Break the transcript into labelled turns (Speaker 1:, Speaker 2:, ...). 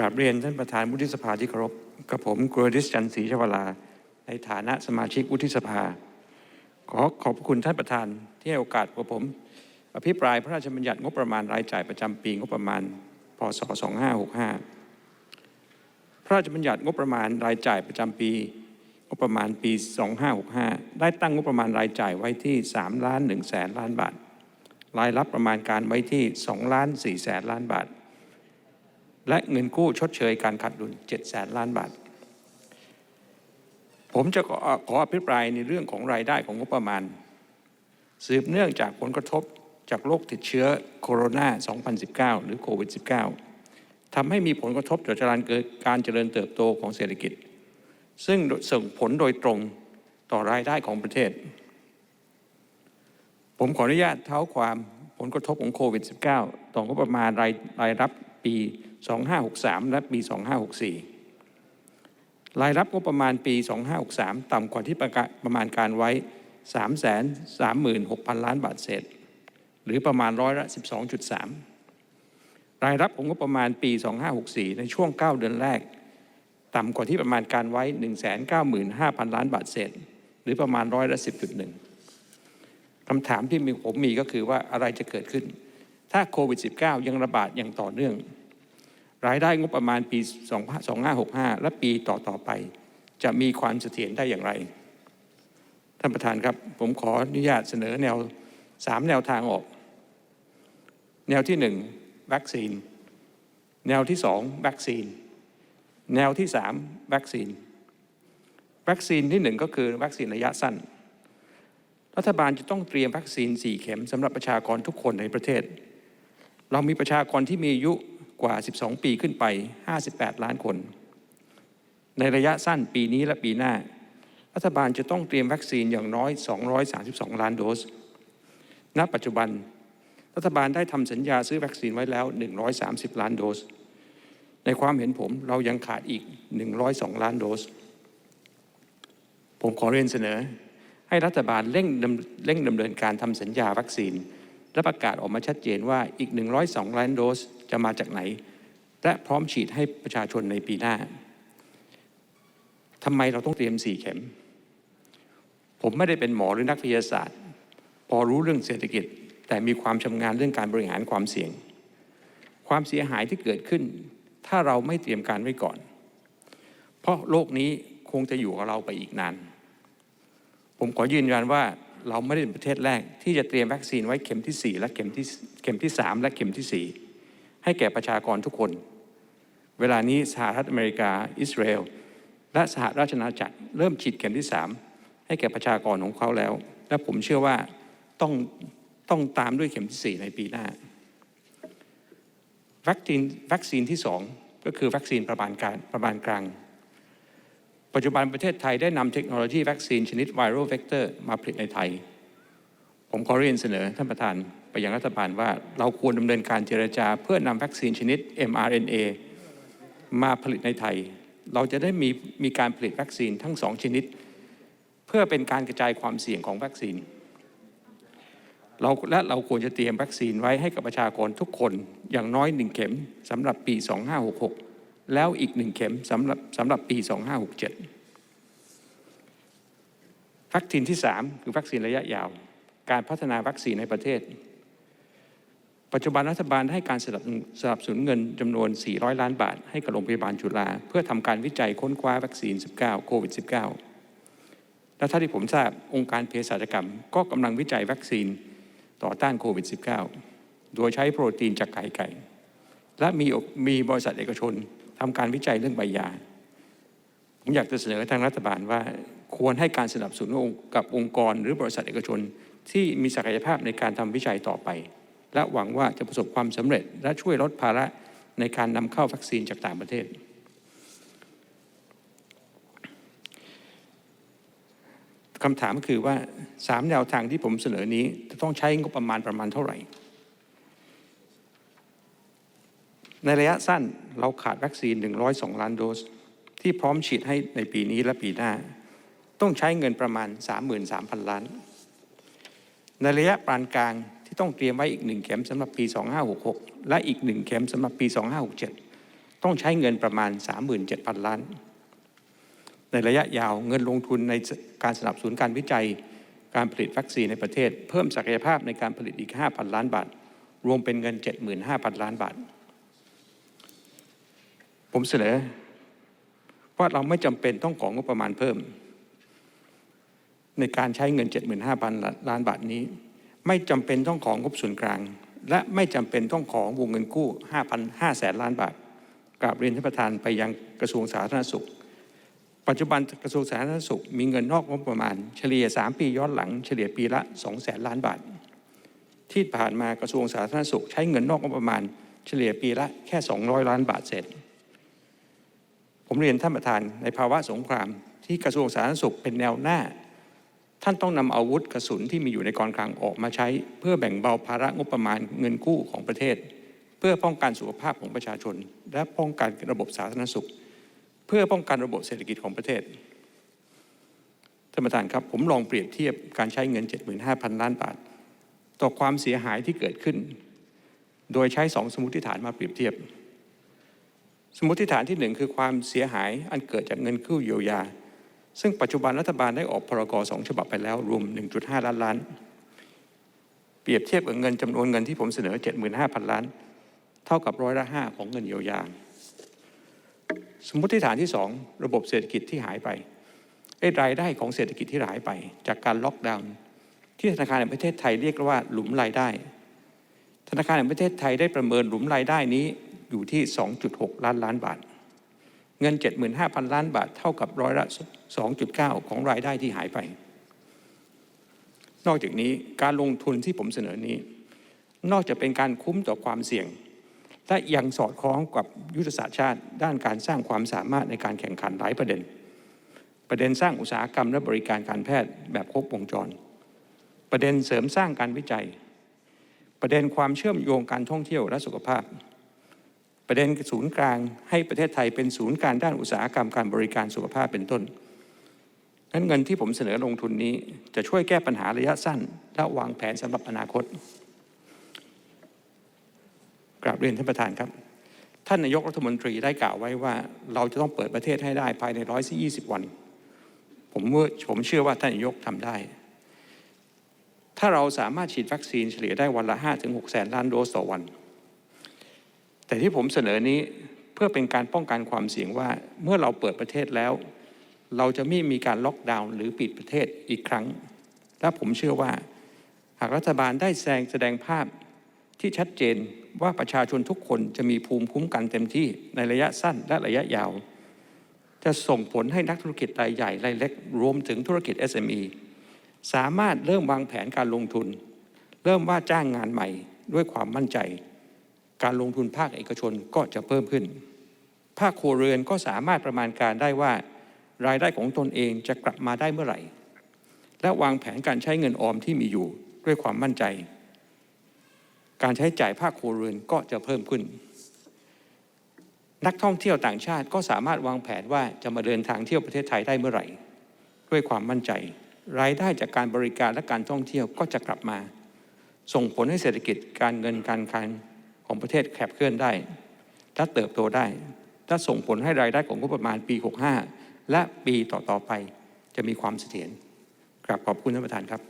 Speaker 1: ราบเรียนท่านประธานวุฒิสภาที่เคารพกับผมกรดิสจันทร์ศรีชวลา ในฐานะสมาชิกวุฒิสภา ขอขอบคุณท่านประธานที่ให้โอกาสกับผม อภิปรายพระราชบัญญัติงบประมาณรายจ่ายประจำปีงบประมาณ พศ 2565 พระราชบัญญัติงบประมาณรายจ่ายประจำปีงบประมาณปี 2565 ได้ตั้งงบประมาณรายจ่ายไว้ที่3ล้าน1แสนล้านบาท รายรับประมาณการไว้ที่2ล้าน4แสนล้านบาท และเงินกู้ชดเชยการขาดดุล7แสนล้านบาท ผมจะขอขออภิปรายในเรื่องของรายได้ของงบประมาณ สืบเนื่องจากผลกระทบจากโรคติดเชื้อโคโรนา 2019 หรือโควิด -19 ทำให้มีผลกระทบต่อการเจริญเติบโตของเศรษฐกิจ ซึ่งส่งผลโดยตรงต่อรายได้ของประเทศ ผมขออนุญาตเท้าความผลกระทบของโควิด -19 ต่องบประมาณรายรายรับ ปี 2563 และปี 2564 รายรับงบประมาณปี 2563 ต่ำกว่าที่ประประมาณการไว้ 336,000 ล้านบาทเศษ หรือประมาณร้อยละ 12.3 รายรับของงบประมาณปี 2564 ในช่วง 9 เดือนแรก ต่ำกว่าที่ประมาณการไว้ 195,000 ล้านบาทเศษ หรือประมาณร้อยละ 10.1คำถามที่ผมมีก็คือว่าอะไรจะเกิดขึ้น ถ้าโควิด -19 ยังระบาดอย่างต่อเนื่อง รายได้งบประมาณปี 2565 และปีต่อๆไป จะมีความเสถียรได้อย่างไร ท่านประธานครับ ผมขออนุญาตเสนอแนว 3 แนวทางออก แนวที่ 1 วัคซีน แนวที่ 2 วัคซีน แนวที่ 3 วัคซีน วัคซีนที่ 1 ก็คือวัคซีนระยะสั้นรัฐบาลจะต้องเตรียมวัคซีน 4 เข็มสำหรับประชากรทุกคนในประเทศ เรามีประชากรที่มีอายุกว่า 12 ปีขึ้นไป 58 ล้านคน ในระยะสั้นปีนี้และปีหน้า รัฐบาลจะต้องเตรียมวัคซีนอย่างน้อย 232 ล้านโดส ณ ปัจจุบัน รัฐบาลได้ทำสัญญาซื้อวัคซีนไว้แล้ว 130 ล้านโดส ในความเห็นผมเรายังขาดอีก 102 ล้านโดส ผมขอเรียนเสนอ ให้รัฐบาลเร่งเร่งดำเนินการทำสัญญาวัคซีน และประกาศออกมาชัดเจนว่าอีก 102 ล้านโดสจะมาจากไหน และพร้อมฉีดให้ประชาชนในปีหน้าทำไมเราต้องเตรียม4เข็ม ผมไม่ได้เป็นหมอหรือนักวิทยาศาสตร์ พอรู้เรื่องเศรษฐกิจ แต่มีความชำนาญเรื่องการบริหารความเสี่ยง ความเสียหายที่เกิดขึ้น ถ้าเราไม่เตรียมการไว้ก่อน เพราะโลกนี้คงจะอยู่กับเราไปอีกนาน ผมขอยืนยันว่า เราไม่ได้เป็นประเทศแรก ที่จะเตรียมวัคซีนไว้เข็มที่ 4 และเข็มที่เข็มที่ 3 และเข็มที่ 4 ให้แก่ประชากรทุกคน เวลานี้สหรัฐอเมริกา อิสราเอลและสหราชอาณาจักรเริ่มฉีดเข็มที่ 3 ให้แก่ประชากรของเขาแล้ว และผมเชื่อว่าต้องต้องตามด้วยเข็มที่ 4 ในปีหน้าวัคซีนวัคซีนที่ 2 ก็คือวัคซีนประมาณการประมาณกลาง ปัจจุบันประเทศไทยได้นำเทคโนโลยีวัคซีนชนิดไวรัลเวกเตอร์มาผลิตในไทย ผมขอเรียนเสนอท่านประธานไปยังรัฐบาลว่าเราควรดำเนินการเจรจา เพื่อนำวัคซีนชนิด mRNA มาผลิตในไทย เราจะได้มีมีการผลิตวัคซีนทั้งสองชนิด เพื่อเป็นการกระจายความเสี่ยงของวัคซีนเราและเราควรจะเตรียมวัคซีนไว้ให้กับประชากรทุกคนอย่างน้อยหนึ่งเข็มสำหรับปี 2566 แล้วอีกหนึ่งเข็มสำหรับสำหรับปี 2567 วัคซีนที่ 3 คือวัคซีนระยะยาว การพัฒนาวัคซีนในประเทศ ปัจจุบันรัฐบาลให้การสนับสนับสนุนเงินจำนวน 400 ล้านบาท ให้กับโรงพยาบาลจุฬาเพื่อทำการวิจัยค้นคว้าวัคซีน 19 โควิด 19 และถ้าที่ผมทราบองค์การเภสัชกรรม ก็กำลังวิจัยวัคซีนต่อต้านโควิด -19 โดยใช้โปรตีนจากไก่ไก่ และมีมีบริษัทเอกชน ทำการวิจัยเรื่องใบยา ผมอยากจะเสนอทางรัฐบาลว่า ควรให้การสนับสนุนกับองค์กรหรือบริษัทเอกชน ที่มีศักยภาพในการทำวิจัยต่อไป และหวังว่าจะประสบความสำเร็จ และช่วยลดภาระในการนำเข้าวัคซีนจากต่างประเทศ คำถามก็คือว่าสามแนวทางที่ผมเสนอนี้จะต้องใช้งบประมาณประมาณเท่าไหร่ ในระยะสั้นเราขาดวัคซีน 102 ล้านโดส ที่พร้อมฉีดให้ในปีนี้และปีหน้า ต้องใช้เงินประมาณ 33,000 ล้าน ในระยะปานกลางที่ต้องเตรียมไว้อีกหนึ่งเข็มสำหรับปี 2566 และอีกหนึ่งเข็มสำหรับปี 2567 ต้องใช้เงินประมาณ 37,000 ล้าน ในระยะยาวเงินลงทุนในการสนับสนุนการวิจัยการผลิตวัคซีนในประเทศ เพิ่มศักยภาพในการผลิตอีก 5,000 ล้านบาท รวมเป็นเงิน 75,000 ล้านบาท ผมเสนอว่าเราไม่จำเป็นต้องของงบประมาณเพิ่ม ในการใช้เงิน 75,000 ล้านบาทนี้ ไม่จำเป็นต้องของงบส่วนกลาง และไม่จำเป็นต้องของวงเงินกู้5,000แสนล้านบาทกราบเรียนท่านประธานไปยังกระทรวงสาธารณสุข ปัจจุบันกระทรวงสาธารณสุข มีเงินนอกงบประมาณ เฉลี่ย 3 ปีย้อนหลังเฉลี่ยปีละ2แสนล้านบาท ที่ผ่านมากระทรวงสาธารณสุข ใช้เงินนอกงบประมาณ เฉลี่ยปีละแค่ 200 ล้านบาทเศษ ผมเรียนท่านประธานในภาวะสงคราม ที่กระทรวงสาธารณสุขเป็นแนวหน้า ท่านต้องนำอาวุธกระสุนที่มีอยู่ในกองกลางออกมาใช้ เพื่อแบ่งเบาภาระงบประมาณเงินกู้ของประเทศ เพื่อป้องกันสุขภาพของประชาชน และป้องกันระบบสาธารณสุข เพื่อป้องกันระบบเศรษฐกิจของประเทศท่านประธานครับผมลองเปรียบเทียบการใช้เงิน 75,000 ล้านบาท ต่อความเสียหายที่เกิดขึ้น โดยใช้สองสมมติฐานมาเปรียบเทียบ สมมติฐานที่หนึ่งคือความเสียหายอันเกิดจากเงินกู้เยียวยา ซึ่งปัจจุบันรัฐบาลได้ออกพรกสองฉบับไปแล้วรวม 1.5 ล้านล้าน เปรียบเทียบกับเงินจำนวนเงินที่ผมเสนอ 75,000 ล้าน เท่ากับร้อยละห้าของเงินเยียวยา สมมติฐานที่สองระบบเศรษฐกิจที่หายไปไอ้รายได้ของเศรษฐกิจที่หายไป จากการล็อกดาวน์ที่ธนาคารแห่งประเทศไทยเรียกว่าหลุมรายได้ ธนาคารแห่งประเทศไทยได้ประเมินหลุมรายได้นี้ อยู่ที่ 2.6 ล้านล้านบาท เงิน 75,000 ล้านบาทเท่ากับร้อยละ 2.9 ของรายได้ที่หายไป นอกจากนี้การลงทุนที่ผมเสนอนี้ นอกจากเป็นการคุ้มต่อความเสี่ยง และยังสอดคล้องกับยุทธศาสตร์ชาติ ด้านการสร้างความสามารถในการแข่งขันหลายประเด็น ประเด็นสร้างอุตสาหกรรมและบริการการแพทย์แบบครบวงจร ประเด็นเสริมสร้างการวิจัยประเด็นความเชื่อมโยงการท่องเที่ยวและสุขภาพ ประเด็นศูนย์กลางให้ประเทศไทยเป็นศูนย์กลางด้านอุตสาหกรรมการบริการสุขภาพเป็นต้นนั้นเงินที่ผมเสนอลงทุนนี้จะช่วยแก้ปัญหาระยะสั้น และวางแผนสำหรับอนาคต กราบเรียนท่านประธานครับ ท่านนายกรัฐมนตรีได้กล่าวไว้ว่า เราจะต้องเปิดประเทศให้ได้ภายในร้อยยี่สิบวัน ผมว่าผมเชื่อว่าท่านนายกทำได้ ถ้าเราสามารถฉีดวัคซีนเฉลี่ยได้วันละ5ถึง6แสนล้านโดสต่อวัน แต่ที่ผมเสนอนี้เพื่อเป็นการป้องกันความเสี่ยงว่า เมื่อเราเปิดประเทศแล้ว เราจะไม่มีการล็อกดาวน์หรือปิดประเทศอีกครั้ง และผมเชื่อว่า หากรัฐบาลได้แสดงแสดงภาพที่ชัดเจนว่าประชาชนทุกคนจะมีภูมิคุ้มกันเต็มที่ในระยะสั้นและระยะยาว จะส่งผลให้นักธุรกิจรายใหญ่รายเล็ก รวมถึงธุรกิจ SME สามารถเริ่มวางแผนการลงทุน เริ่มว่าจ้างงานใหม่ด้วยความมั่นใจ การลงทุนภาคเอกชนก็จะเพิ่มขึ้น ภาคครัวเรือนก็สามารถประมาณการได้ว่า รายได้ของตนเองจะกลับมาได้เมื่อไหร่ และวางแผนการใช้เงินออมที่มีอยู่ด้วยความมั่นใจ การใช้จ่ายภาคครัวเรือนก็จะเพิ่มขึ้น นักท่องเที่ยวต่างชาติก็สามารถวางแผนว่าจะมาเดินทางเที่ยวประเทศไทยได้เมื่อไหร่ ด้วยความมั่นใจ รายได้จากการบริการและการท่องเที่ยวก็จะกลับมา ส่งผลให้เศรษฐกิจการเงินการคลัง ของประเทศแคบเคลื่อนได้ และเติบโตได้ และส่งผลให้รายได้ของงบประมาณปี 65 และปีต่อๆไปจะมีความเสถียรกลับขอบคุณท่านประธานครับ